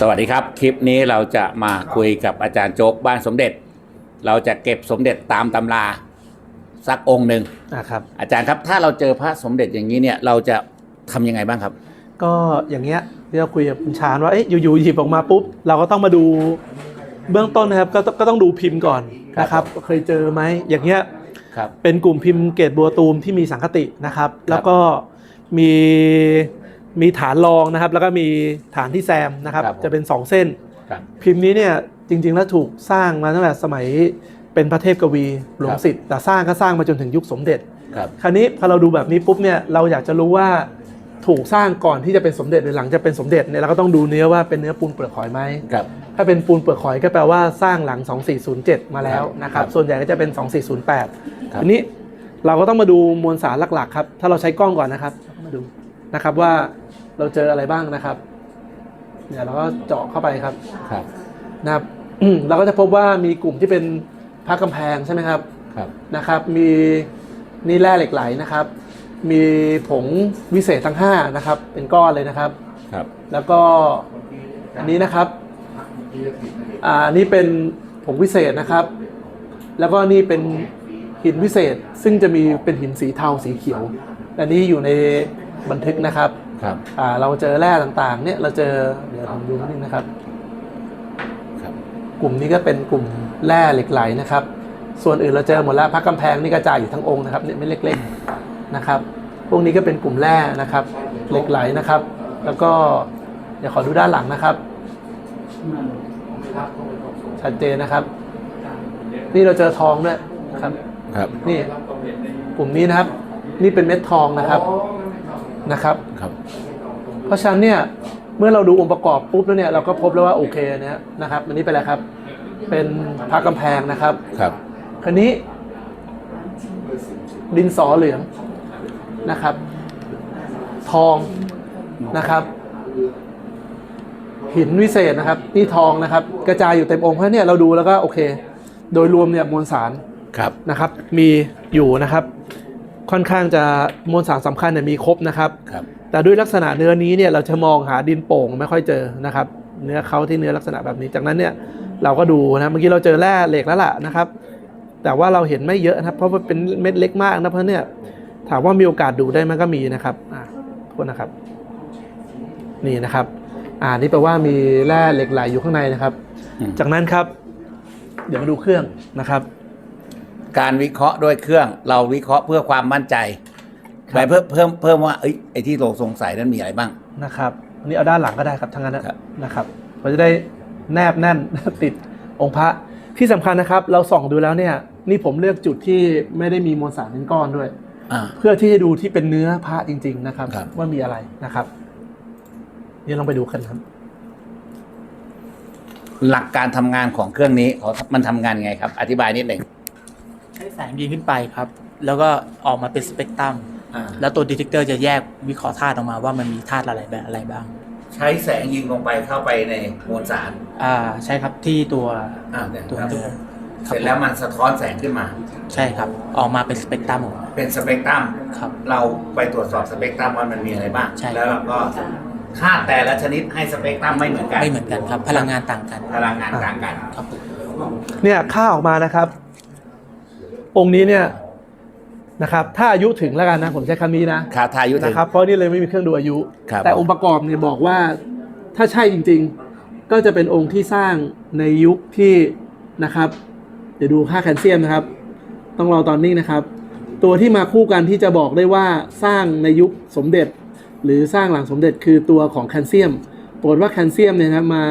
สวัสดีครับ คลิปนี้เราจะมาคุยกับอาจารย์โจ๊กบ้านสมเด็จ เราจะเก็บสมเด็จตามตำราสักองค์หนึ่งอะครับ อาจารย์ครับถ้าเราเจอพระสมเด็จอย่างนี้เนี่ยเราจะทำยังไงบ้างครับ ก็อย่างเงี้ยที่เราคุยกับคุณชาญว่าเอ๊ะอยู่ๆหยิบออกมาปุ๊บเราก็ต้องมาดูเบื้องต้นนะครับก็ต้องก็ต้องดูพิมพ์ก่อนครับนะครับว่าเคยเจอไหมอย่างเงี้ยครับเป็นกลุ่มพิมพ์เกรดบัวตูมที่มีสังคตินะครับ แล้วก็มี มีฐานรองนะครับ แล้วก็มีฐานที่แซมนะครับ ครับผมจะเป็นสองเส้น ครับพิมพ์นี้เนี่ยจริง ๆ แล้วถูกสร้างมาตั้งแต่สมัยเป็นพระเทพกวีหลวคงรับ สิทธิ์แต่สร้างก็สร้างมาจนถึงยุคสมเด็จ ครับคราวนี้พอเราดูแบบนี้ปุ๊บเนี่ยเราอยากจะรู้ว่าถูกสร้างก่อนที่จะเป็นสมเด็จหรือหลังจะเป็นสมเด็จเนี่ยเราก็ต้องดูเนื้อว่าเป็นเนื้อปูนเปลือกหอยไหม ครับ ถ้าเป็นปูนเปลือกหอยก็แปลว่าสร้างหลัง 2407 มาแล้วนะครับ ครับส่วนใหญ่ก็จะเป็น2408ครับ ทีนี้เราก็ต้องมาดูมวลสารหลักๆครับ ถ้าเราใช้กล้องก่อนนะครับมาดูนะครับว่า เราเจออะไรบ้างนะครับเนี่ยเราก็เจาะเข้าไปครับครับ นะครับ เราก็จะพบว่ามีกลุ่มที่เป็นพระกำแพงใช่ไหมครับครับ นะครับ มีนี่แร่เหล็กไหลนะครับ มีผงวิเศษทั้ง5นะครับ เป็นก้อนเลยนะครับ ครับ แล้วก็อันนี้นะครับอ่าอันนี้เป็นผงวิเศษนะครับ แล้วก็นี่เป็นหินวิเศษซึ่งจะมีเป็นหินสีเทาสีเขียว อันนี้อยู่ในบันทึกนะครับ ครับอ่าเราเจอแร่ต่างๆ เนี่ยเราเจอเดี๋ยวผมดูนิดนึงนะครับ ครับ กลุ่มนี้ก็เป็นกลุ่มแร่เหล็กไหลนะครับ ส่วนอื่นเราเจอหมดแล้วพระกำแพงนี่กระจายอยู่ทั้งองค์นะครับเนี่ยไม่เล็กๆนะครับ พวกนี้ก็เป็นกลุ่มแร่นะครับ เหล็กไหลนะครับ แล้วก็เดี๋ยวขอดูด้านหลังนะครับ ชัดเจนนะครับ นี่เราเจอทองด้วยนะครับ ครับ นี่กลุ่มนี้นะครับ นี่เป็นเม็ดทองนะครับ นะครับครับ เพราะฉะนั้นเนี่ยเมื่อเราดูองค์ประกอบปุ๊บแล้วเนี่ยเราก็พบแล้วว่าโอเคนะนะครับอันนี้เป็นอะไรครับ เป็นพระกำแพงนะครับครับคราวนี้ ดินสอเหลืองนะครับ ทองนะครับ หินวิเศษนะครับนี่ทองนะครับ กระจายอยู่เต็มองค์เพราะเนี่ยเราดูแล้วก็โอเค โดยรวมเนี่ยมวลสารครับนะครับ มีอยู่นะครับ ค่อนข้างจะมวลสารสำคัญเนี่ยมีครบนะครับครับ แต่ด้วยลักษณะเนื้อนี้เนี่ยเราจะมองหาดินโป่งไม่ค่อยเจอนะครับ เนื้อเขาที่เนื้อลักษณะแบบนี้ จากนั้นเนี่ยเราก็ดูนะเมื่อกี้เราเจอแร่เหล็กแล้วล่ะนะครับ แต่ว่าเราเห็นไม่เยอะนะครับเพราะว่าเป็นเม็ดเล็กมากนะเพราะเนี่ยถามว่ามีโอกาสดูได้มันก็มีนะครับอ่าโทษนะครับ นี่นะครับ อ่านี่แปลว่ามีแร่เหล็กไหลอยู่ข้างในนะครับอืมจากนั้นครับ เดี๋ยวมาดูเครื่องนะครับ การวิเคราะห์ด้วยเครื่อง เราวิเคราะห์เพื่อความมั่นใจครับ ไปเพิ่มเพิ่มเพิ่มว่าเอ้ยไอ้ที่เราสงสัยนั้นมีอะไรบ้าง นะครับอันนี้เอาด้านหลังก็ได้ครับทั้งนั้นนะครับ นะครับเราจะได้แนบแน่น ติดองค์พระที่สำคัญนะครับ เราส่องดูแล้วเนี่ย นี่ผมเลือกจุดที่ไม่ได้มีมวลสารเป็นก้อนด้วย อ่า เพื่อที่จะดูที่เป็นเนื้อพระจริง ๆ นะครับ ครับ ว่ามีอะไรนะครับเดี๋ยวลองไปดูกันครับ หลักการทำงานของเครื่องนี้เขามันทำงานไงครับ อธิบายนิดหนึ่ง ใช้แสงยิงขึ้นไปครับ แล้วก็ออกมาเป็นสเปกตรัมอ่าแล้วตัวดีเทคเตอร์จะแยกวิเคราะห์ธาตุออกมาว่ามันมีธาตุอะไรแบบอะไรบ้าง ใช้แสงยิงลงไปเข้าไปในมวลสารอ่าใช่ครับที่ตัวอ่าเนี่ยตัวครับเนื้อเสร็จแล้วมันสะท้อนแสงขึ้นมา ใช่ครับ ออกมาเป็นสเปกตรัมออกมาเป็นสเปกตรัม ครับ เราไปตรวจสอบสเปกตรัมว่ามันมีอะไรบ้าง ใช่ แล้วเราก็ธาตุแต่ละชนิดให้สเปกตรัมไม่เหมือนกัน ไม่เหมือนกันครับ พลังงานต่างกันพลังงานต่างกัน ครับผมเนี่ยค่าออกมานะครับ องค์นี้เนี่ยนะครับถ้าอายุถึงแล้วกันนะผมใช้คำนี้นะคาทายุถึง นะครับเพราะนี่เลยไม่มีเครื่องดูอายุ ครับ แต่องค์ประกอบเนี่ยบอกว่าถ้าใช่จริงๆ ก็จะเป็นองค์ที่สร้างในยุคที่นะครับ เดี๋ยวดูค่าแคลเซียมนะครับ ต้องรอตอนนี้นะครับ ตัวที่มาคู่กันที่จะบอกได้ว่าสร้างในยุคสมเด็จ หรือสร้างหลังสมเด็จคือตัวของแคลเซียมปรากฏว่าแคลเซียมเนี่ยนะครับมา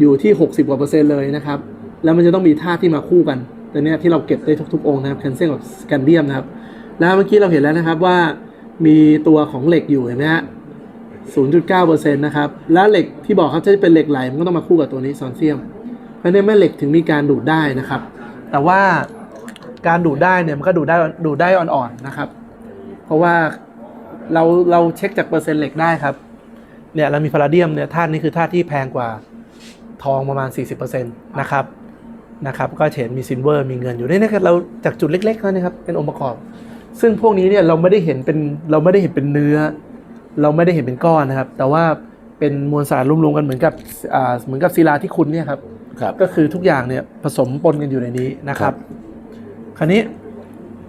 อยู่ที่ 60กว่าเปอร์เซ็นต์เลยนะครับ แล้วมันจะต้องมีธาตุที่มาคู่กันแต่เนี่ยที่เราเก็บได้ทุกๆองค์นะครับแคลเซียมกับสแกนเดียมนะครับ แล้วเมื่อกี้เราเห็นแล้วนะครับว่ามีตัวของเหล็กอยู่เห็นไหมฮะ0.9%นะครับ แล้วเหล็กที่บอกครับถ้าจะเป็นเหล็กไหลมันก็ต้องมาคู่กับตัวนี้ซอนเซียม เพราะฉะนั้นแม่เหล็กถึงมีการดูดได้นะครับ แต่ว่าการดูดได้เนี่ยมันก็ดูดได้ดูดได้อ่อนๆนะครับ เพราะว่าเราเราเช็คจากเปอร์เซ็นต์เหล็กได้ครับ เนี่ยเรามีพาราเดียมเนี่ยธาตุนี้คือธาตุที่แพงกว่าทองประมาณ 40%นะครับ นะครับก็จะเห็นมีซิลเวอร์มีเงินอยู่นี่นะครับเราจากจุดเล็กๆเท่านี้ครับเป็นองค์ประกอบ ซึ่งพวกนี้เนี่ยเราไม่ได้เห็นเป็นเราไม่ได้เห็นเป็นเนื้อ เราไม่ได้เห็นเป็นก้อนนะครับ แต่ว่าเป็นมวลสารรวมๆกันเหมือนกับอ่าเหมือนกับศิลาที่คุณเนี่ยครับครับก็คือทุกอย่างเนี่ยผสมปนกันอยู่ในนี้นะครัครับบคราวนี้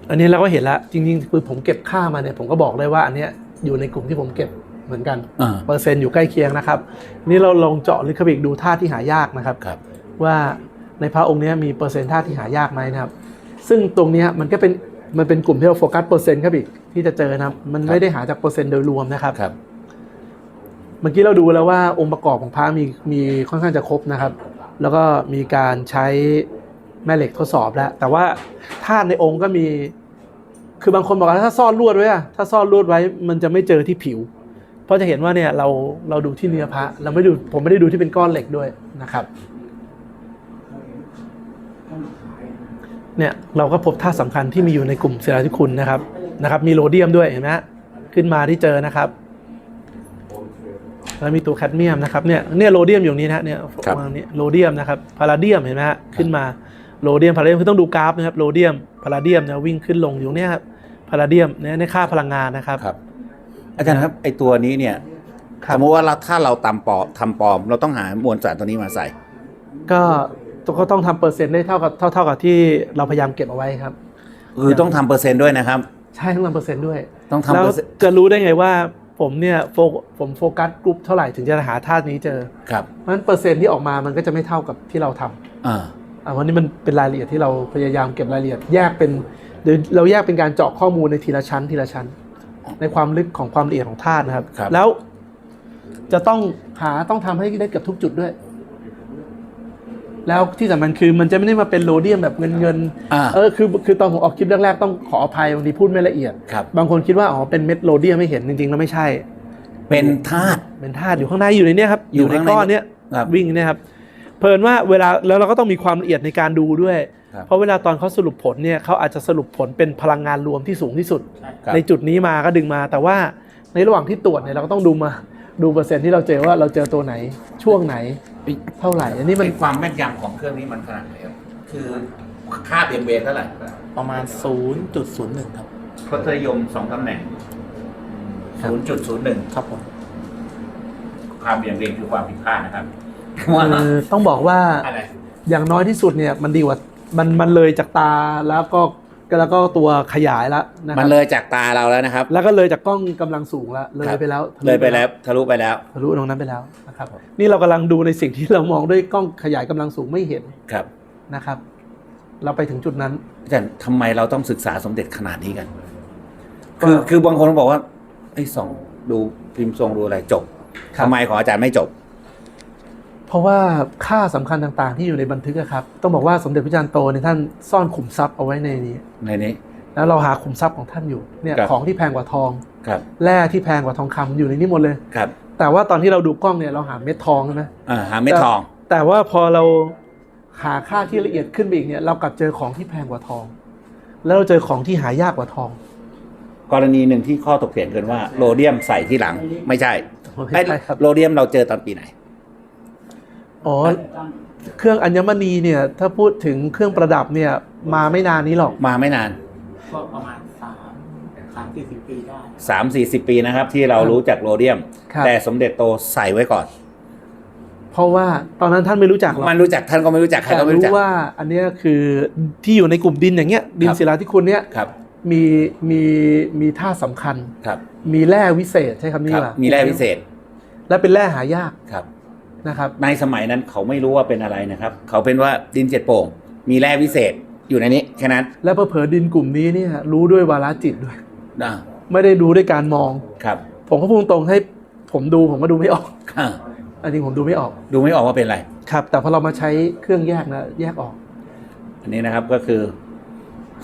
อันนี้เราก็เห็นแล้วจริงๆคือผมเก็บค่ามาเนี่ยผมก็บอกได้ว่าอันเนี้ยอยู่ในกลุ่มที่ผมเก็บเหมือนกันอ่าเปอร์เซ็นต์อยู่ใกล้เคียงนะครับ นี่เราลองเจาะลึกเข้าไปอีกดูธาตุที่หายากนะครับครับว่า ในพระองค์เนี้ยมีเปอร์เซ็นต์ธาตุที่หายากไหมนะครับ ซึ่งตรงเนี้ยมันก็เป็นมันเป็นกลุ่มที่เราโฟกัสเปอร์เซ็นต์ครับอีกที่จะเจอนะครับ มันไม่ได้หาจากเปอร์เซ็นต์โดยรวมนะครับครับ เมื่อกี้เราดูแล้วว่าองค์ประกอบของพระมีมีค่อนข้างจะครบนะครับ แล้วก็มีการใช้แม่เหล็กทดสอบแล้ว แต่ว่าธาตุในองค์ก็มี คือบางคนบอกว่าถ้าซ่อนลวดไว้อะถ้าซ่อนลวดไว้ มันจะไม่เจอที่ผิว เพราะจะเห็นว่าเนี่ยเราเราดูที่เนื้อพระเราไม่ดูผมไม่ได้ดูที่เป็นก้อนเหล็กด้วยนะครับ เนี่ยเราก็พบธาตุสำคัญที่มีอยู่ในกลุ่มเซราธิคุณนะครับนะครับ มีโรเดียมด้วยเห็นไหมฮะขึ้นมาที่เจอนะครับแล้วมีตัวแคดเมียมนะครับเนี่ยเนี่ยโรเดียมอยู่ตรงนี้นะฮะเนี่ยครับ วางนี้โรเดียมนะครับพาราเดียมเห็นไหมฮะขึ้นมาโรเดียมพาราเดียมคือต้องดูกราฟนะครับโรเดียมพาราเดียมนะวิ่งขึ้นลงอยู่ตรงเนี้ยครับพาราเดียมเนี่ยในค่าพลังงานนะครับ ครับ อาจารย์ครับไอตัวนี้เนี่ยครัสบมมติว่าเราถ้าเราตำปลอมทำปลอม เราต้องหามวลสารตัวนี้มาใส่ ก็ ก็ต้องทำเปอร์เซ็นต์ได้เท่ากับเท่าเท่ากับที่เราพยายามเก็บเอาไว้ครับ คือต้องทำเปอร์เซ็นต์ด้วยนะครับ ใช่ต้องทำเปอร์เซ็นต์ด้วย ต้องทำแล้วเปอร์เซ็นต์จะรู้ได้ไงว่าผมเนี่ยโฟผมโฟกัสกลุ่มเท่าไหร่ถึงจะหาธาตุนี้เจอ ครับเพราะฉะนั้นเปอร์เซ็นต์ที่ออกมามันก็จะไม่เท่ากับที่เราทำอ่าอ่าวันนี้มันเป็นรายละเอียดที่เราพยายามเก็บรายละเอียดแยกเป็นเดี๋ยวเราแยกเป็นการเจาะข้อมูลในทีละชั้นทีละชั้น ในความลึกของความละเอียดของธาตุนะครับ ครับ แล้วจะต้องหาต้องทำให้ได้เกือบทุกจุดด้วย แล้วที่สำคัญคือมันจะไม่ได้มาเป็นโรเดียมแบบเงินเงินๆอ่าเออคือคือตอนผมออกคลิปแรกๆต้องขออภัยบางทีพูดไม่ละเอียด ครับ บางคนคิดว่าอ๋อเป็นเม็ดโรเดียมไม่เห็นจริงๆแล้วไม่ใช่ เป็นธาตุ เป็นธาตุอยู่ข้างในอยู่ในเนี้ยครับอยู่ในข้างในก้อนเนี้ยครับวิ่งเนี่ยครับเพลินว่าเวลาแล้วเราก็ต้องมีความละเอียดในการดูด้วย ครับ เพราะเวลาตอนเขาสรุปผลเนี่ยเขาอาจจะสรุปผลเป็นพลังงานรวมที่สูงที่สุด ครับในจุดนี้มาก็ดึงมา แต่ว่าในระหว่างที่ตรวจเนี่ยเราก็ต้องดูมาดูเปอร์เซ็นต์ที่เราเจอว่าเราเจอตัวไหนช่วงไหน เท่าไหร่ อันนี้มันไความแม่นยำของเครื่องนี้มันขนาดไหนครับคือค่าเบี่ยงเบนเท่าไหร่ประมาณ 0.01 ครับทศนิยมสองตำแหน่งครับ ศูนย์จุดศูนย์หนึ่งครับผมความเบี่ยงเบนคือความผิดพลาดนะครับคือต้องบอกว่าอะไรอย่างน้อยที่สุดเนี่ยมันดีกว่ามันมันเลยจากตาแล้วก็ แล้วก็ตัวขยายแล้วนะคมัรันบเลยจากตาเราแล้วนะครับ แล้วก็เลยจากกล้องกำลังสูงแล้วเลยครับไปแล้วเลยไปแล้วทะลุไปแล้ว ทะลุตรงนั้นไปแล้วนะครับนี่เรากำลังดูในสิ่งที่เรามองด้วยกล้องขยายกำลังสูงไม่เห็นครับนะครับ เราไปถึงจุดนั้น อาจารย์ทำไมเราต้องศึกษาสมเด็จขนาดนี้กัน ก็ คือคือบางคนบอกว่าไอ้ยส่องดูพิมพ์ทรงดูอะไรจบครับทำไมของอาจารย์ไม่จบ เพราะว่าค่าสำคัญต่างๆ ที่อยู่ในบันทึกอะครับ ต้องบอกว่าสมเด็จพระจันทร์โตเนี่ยท่านซ่อนขุมทรัพย์เอาไว้ในนี้ ในนี้ แล้วเราหาขุมทรัพย์ของท่านอยู่เนี่ยครับของที่แพงกว่าทองครับแร่ที่แพงกว่าทองคำอยู่ในนี้หมดเลยครับ แต่ว่าตอนที่เราดูกล้องเนี่ยเราหาเม็ดทองใช่ไหมอ่าหาเม็ดทอง แต่ว่าพอเราหาค่าที่ละเอียดขึ้นไปอีกเนี่ยเรากลับเจอของที่แพงกว่าทอง แล้วเราเจอของที่หายากกว่าทอง กรณีหนึ่งที่ข้อตกเถียงกันว่า โรเดียมใส่ที่หลังไม่ใช่ไม่ใช่ครับโรเดียมเราเจอตอนปีไหน อ๋อ เครื่องอัญมณีเนี่ย ถ้าพูดถึงเครื่องประดับเนี่ย มาไม่นานนี้หรอก มาไม่นานก็ประมาณ3 3 40ปีได้สามสี่สิบปีนะครับ ที่เรารู้จักโรเดียม ครับ แต่สมเด็จโตใส่ไว้ก่อน เพราะว่าตอนนั้นท่านไม่รู้จักหรอกมันรู้จักท่านก็ไม่รู้จักใครแต่ก็ไม่รู้จักรู้ว่าอันเนี้ยคือที่อยู่ในกลุ่มดินอย่างเงี้ยดินครับ ศิลาธิคุณเนี่ยครับมีมีมีท่าตุสำคัญ ครับมีแร่วิเศษใช่คำนี้ครับ ว่ามีแร่พิเศษและเป็นแร่หายาก ครับ นะครับ ในสมัยนั้นเขาไม่รู้ว่าเป็นอะไรนะครับ เขาเป็นว่าดินเจ็ดโป่ง มีแร่วิเศษอยู่ในนี้แค่นั้น และเผลอๆดินกลุ่มนี้เนี่ยรู้ด้วยวาลจิตด้วยอ่าไม่ได้ดูด้วยการมอง ครับ ผมก็พูดตรงๆให้ผมดูผมก็ดูไม่ออกอ่าอันนี้ผมดูไม่ออก ดูไม่ออกว่าเป็นอะไร ครับ แต่พอเรามาใช้เครื่องแยกนะแยกออก อันนี้นะครับก็คือ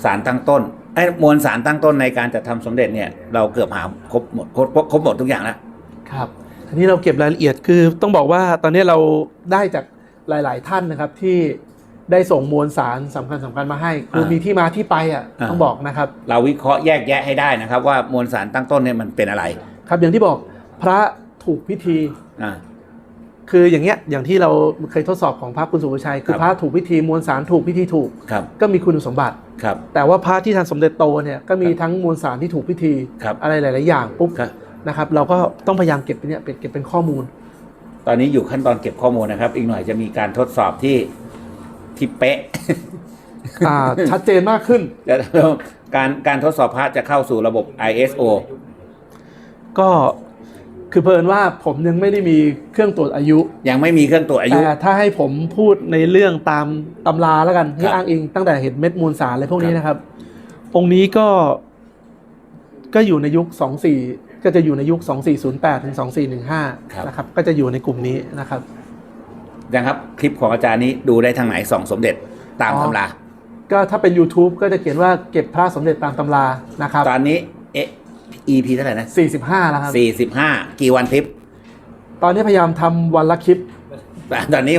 สารตั้งต้นไอ้มวลสารตั้งต้นในการจัดทำสมเด็จเนี่ยเราเกือบหาครบหมดครบครบหมดทุกอย่างแล้วครับ ทีนี้เราเก็บรายละเอียดคือต้องบอกว่าตอนนี้เราได้จากหลาย ๆ ท่านนะครับที่ได้ส่งมวลสารสำคัญสำคัญมาให้คืออ่ามีมีที่มาที่ไปอะอ่า ต้องบอกนะครับ เราวิเคราะห์แยกแยะให้ได้นะครับ ว่ามวลสารตั้งต้นเนี่ยมันเป็นอะไรครับอย่างที่บอกพระถูกพิธี อ่า คืออย่างเงี้ยอย่างที่เราเคยทดสอบของพระคุณสุภชัย คือครับ พระถูกพิธีมวลสารถูกพิธีถูก ครับก็มีคุณสมบัติ ครับ แต่ว่าพระที่ทันสมเด็จโตเนี่ยก็มีครับทั้งมวลสารที่ถูกพิธีครับ อะไรหลาย ๆ อย่างปุ๊บ ครับ นะครับ เราก็ต้องพยายามเก็บเป็นเนี่ยเป็นเก็บเป็นข้อมูล ตอนนี้อยู่ขั้นตอนเก็บข้อมูลนะครับ อีกหน่อยจะมีการทดสอบที่ที่เป๊ะ อ่า ชัดเจนมากขึ้นจะการการทดสอบพระจะเข้าสู่ระบบ ISO ก็คือเพลินว่าผมยังไม่ได้มีเครื่องตรวจอายุ ยังไม่มีเครื่องตรวจอายุ แต่ถ้าให้ผมพูดในเรื่องตามตำราแล้วกันคที่รับอ้างอิงตั้งแต่เห็นเม็ดมูลสารอะไรพวกนี้ครับนะครับ องค์นี้ก็ก็อยู่ในยุค24 ก็จะอยู่ในยุค 2408 ถึง 2415 นะครับ ก็จะอยู่ในกลุ่มนี้นะครับยังครับคลิปของอาจารย์นี้ดูได้ทางไหนส่องสมเด็จตามอ๋อตำรา ก็ถ้าเป็น YouTube ก็จะเขียนว่าเก็บพระสมเด็จตามตำรานะครับ ตอนนี้เอ๊ะ EP เท่าไหร่นะ 45 แล้วครับสี่สิบห้ากี่วันคลิป ตอนนี้พยายามทำวันละคลิปแต่ตอนนี้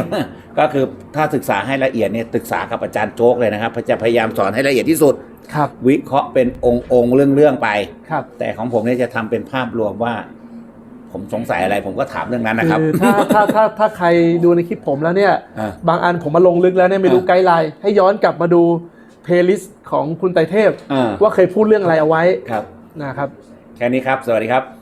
ก็คือถ้าศึกษาให้ละเอียดเนี่ยศึกษากับอาจารย์โจ๊กเลยนะครับจะพยายามสอนให้ละเอียดที่สุด ครับ วิเคราะห์เป็นองค์องค์เรื่องเรื่องๆไป ครับ แต่ของผมเนี่ยจะทำเป็นภาพรวมว่า ผมสงสัยอะไรผมก็ถามเรื่องนั้นนะครับ คือถ้าถ้าถ้าถ้าใครดูในคลิปผมแล้วเนี่ย อ่า บางอันผมมาลงลึกแล้วเนี่ยไม่รู้อ่าไกด์ไลน์ให้ย้อนกลับมาดูเพลย์ลิสต์ของคุณไตรเทพ อ่าว่าเคยพูดเรื่องอะไรเอาไว้ครับ นะครับ แค่นี้ครับ สวัสดีครับ